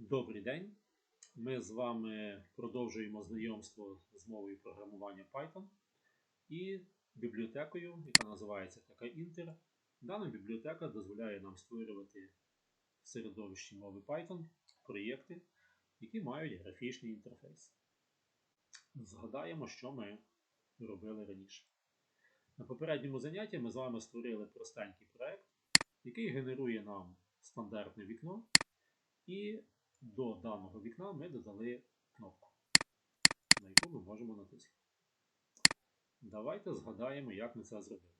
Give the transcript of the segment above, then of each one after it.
Добрий день. Ми з вами продовжуємо знайомство з мовою програмування Python і бібліотекою, яка називається така Inter. Дана бібліотека дозволяє нам створювати в середовищі мови Python проєкти, які мають графічний інтерфейс. Згадаємо, що ми робили раніше. На попередньому занятті ми з вами створили простенький проєкт, який генерує нам стандартне вікно. І до даного вікна ми додали кнопку, на яку ми можемо натиснути. Давайте згадаємо, як ми це зробили.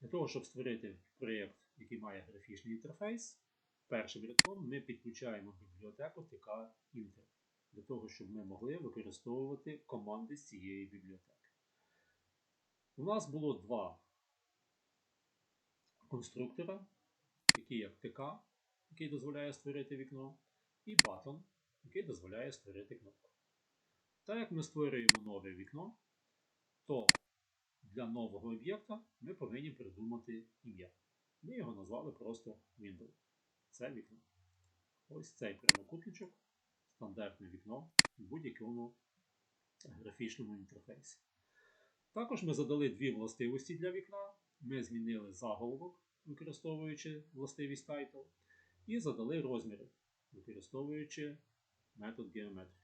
Для того, щоб створити проєкт, який має графічний інтерфейс, першим рядком ми підключаємо бібліотеку TK Inter, для того, щоб ми могли використовувати команди з цієї бібліотеки. У нас було два конструктора, такі як TK, який дозволяє створити вікно, і button, який дозволяє створити кнопку. Так як ми створюємо нове вікно, то для нового об'єкта ми повинні придумати ім'я. Ми його назвали просто Window. Це вікно. Ось цей прямокутничок, стандартне вікно в будь-якому графічному інтерфейсі. Також ми задали дві властивості для вікна. Ми змінили заголовок, використовуючи властивість title, і задали розміри, використовуючи метод Geometry.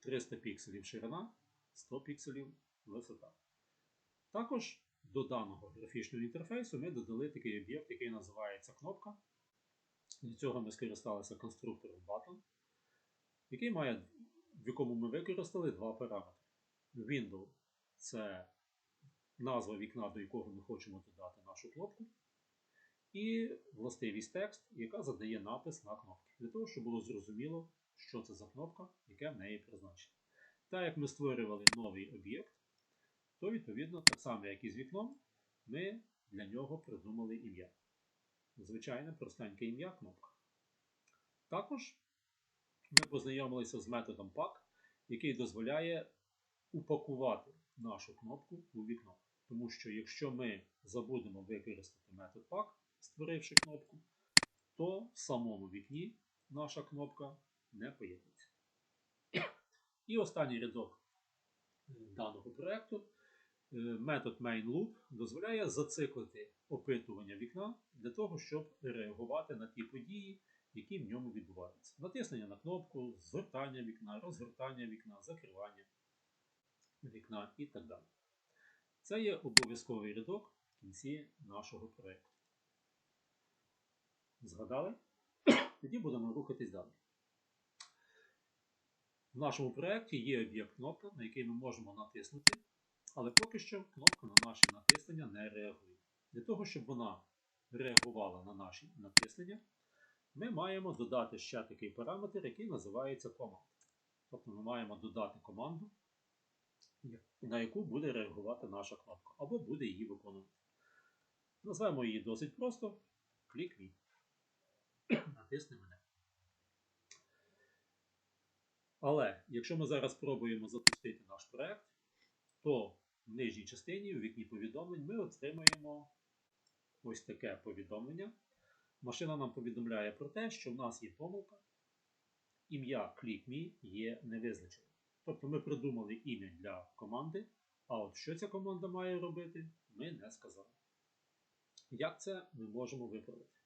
300 пікселів ширина, 100 пікселів висота. Також до даного графічного інтерфейсу ми додали такий об'єкт, який називається кнопка. Для цього ми скористалися конструктором button, який має, в якому ми використали два параметри. Window це назва вікна, до якого ми хочемо додати нашу кнопку. І властивість текст, яка задає напис на кнопки, для того, щоб було зрозуміло, що це за кнопка, яке в неї призначення. Так як ми створювали новий об'єкт, то відповідно, так само, як і з вікном, ми для нього придумали ім'я. Звичайне простеньке ім'я кнопка. Також ми познайомилися з методом pack, який дозволяє упакувати нашу кнопку у вікно. Тому що якщо ми забудемо використати метод pack, створивши кнопку, то в самому вікні наша кнопка не появиться. І останній рядок даного проєкту. Метод MainLoop дозволяє зациклити опитування вікна для того, щоб реагувати на ті події, які в ньому відбуваються. Натиснення на кнопку, згортання вікна, розгортання вікна, закривання вікна і так далі. Це є обов'язковий рядок в кінці нашого проєкту. Згадали? Тоді будемо рухатись далі. В нашому проєкті є об'єкт кнопка, на який ми можемо натиснути, але поки що кнопка на наші натиснення не реагує. Для того, щоб вона реагувала на наші натиснення, ми маємо додати ще такий параметр, який називається command. Тобто ми маємо додати команду, на яку буде реагувати наша кнопка, або буде її виконувати. Назвемо її досить просто click Натисни мене. Але якщо ми зараз спробуємо запустити наш проект, то в нижній частині, у вікні повідомлень, ми отримаємо ось таке повідомлення. Машина нам повідомляє про те, що в нас є помилка. Ім'я ClickMe є невизначеним. Тобто ми придумали ім'я для команди, а от що ця команда має робити, ми не сказали. Як це ми можемо виправити?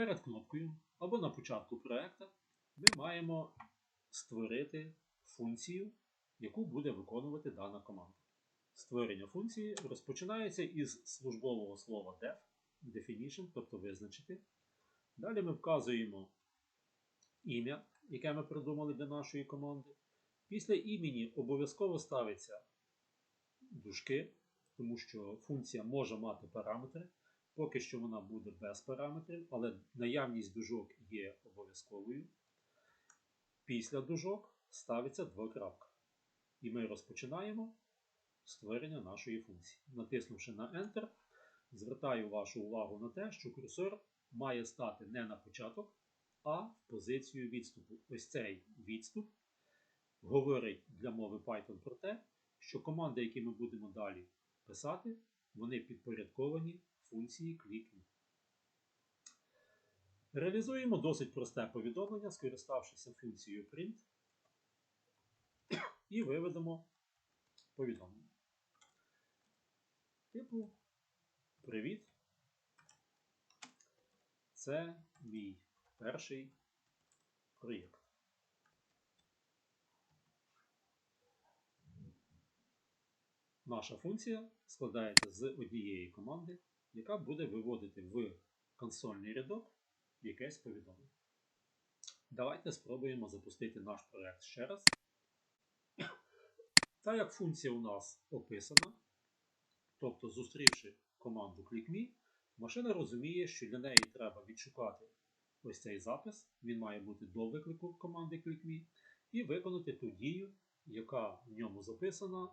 Перед кнопкою або на початку проєкту ми маємо створити функцію, яку буде виконувати дана команда. Створення функції розпочинається із службового слова def, definition, тобто визначити. Далі ми вказуємо ім'я, яке ми придумали для нашої команди. Після імені обов'язково ставиться дужки, тому що функція може мати параметри. Поки що вона буде без параметрів, але наявність дужок є обов'язковою. Після дужок ставиться двокрапка. І ми розпочинаємо створення нашої функції. Натиснувши на Enter, звертаю вашу увагу на те, що курсор має стати не на початок, а в позицію відступу. Ось цей відступ говорить для мови Python про те, що команди, які ми будемо далі писати, вони підпорядковані функції ClickMe. Реалізуємо досить просте повідомлення, скориставшися функцією print, і виведемо повідомлення. Типу Привіт. Це мій перший проєкт. Наша функція складається з однієї команди, яка буде виводити в консольний рядок якесь повідомлення. Давайте спробуємо запустити наш проєкт ще раз. Та як функція у нас описана, тобто зустрівши команду ClickMe, машина розуміє, що для неї треба відшукати ось цей запис, він має бути до виклику команди ClickMe, і виконати ту дію, яка в ньому записана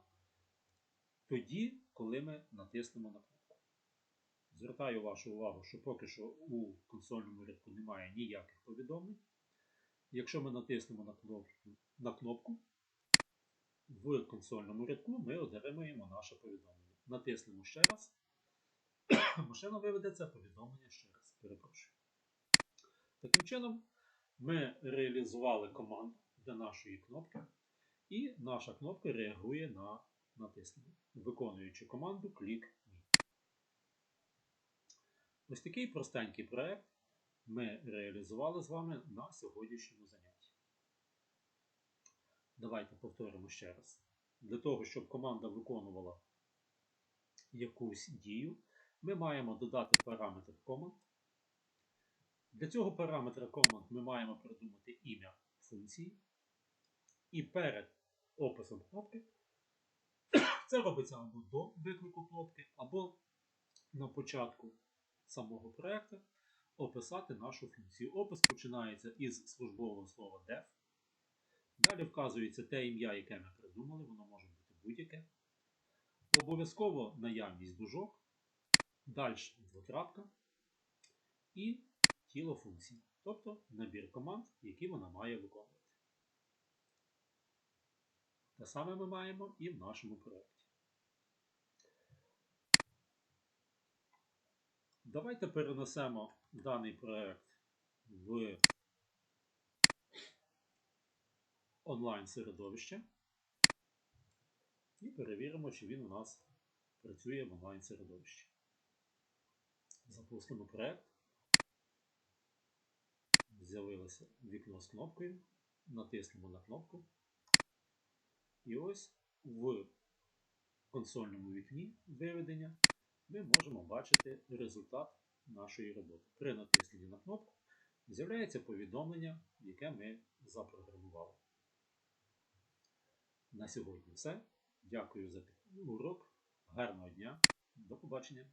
тоді, коли ми натиснемо на кнопку. Звертаю вашу увагу, що поки що у консольному рядку немає ніяких повідомлень. Якщо ми натиснемо на кнопку, на кнопку в консольному рядку ми отримаємо наше повідомлення. Натиснемо ще раз. Машина виведе це повідомлення ще раз. Перепрошую. Таким чином, ми реалізували команду для нашої кнопки, і наша кнопка реагує на натиснення, виконуючи команду Me. Ось такий простенький проект ми реалізували з вами на сьогоднішньому занятті. Давайте повторимо ще раз. Для того, щоб команда виконувала якусь дію, ми маємо додати параметр command. Для цього параметра command ми маємо придумати ім'я функції. І перед описом кнопки це робиться або до виклику кнопки, або на початку самого проєкту описати нашу функцію. Опис починається із службового слова def. Далі вказується те ім'я, яке ми придумали, воно може бути будь-яке. Обов'язково наявність дужок, далі двокрапка і тіло функції, тобто набір команд, які вона має виконувати. Те саме ми маємо і в нашому проєкті. Давайте перенесемо даний проєкт в онлайн середовище і перевіримо, чи він у нас працює в онлайн середовищі. Запустимо проєкт. З'явилося вікно з кнопкою. Натиснемо на кнопку. І ось в консольному вікні виведення ми можемо бачити результат нашої роботи. При натисненні на кнопку з'являється повідомлення, яке ми запрограмували. На сьогодні все. Дякую за урок. Гарного дня. До побачення.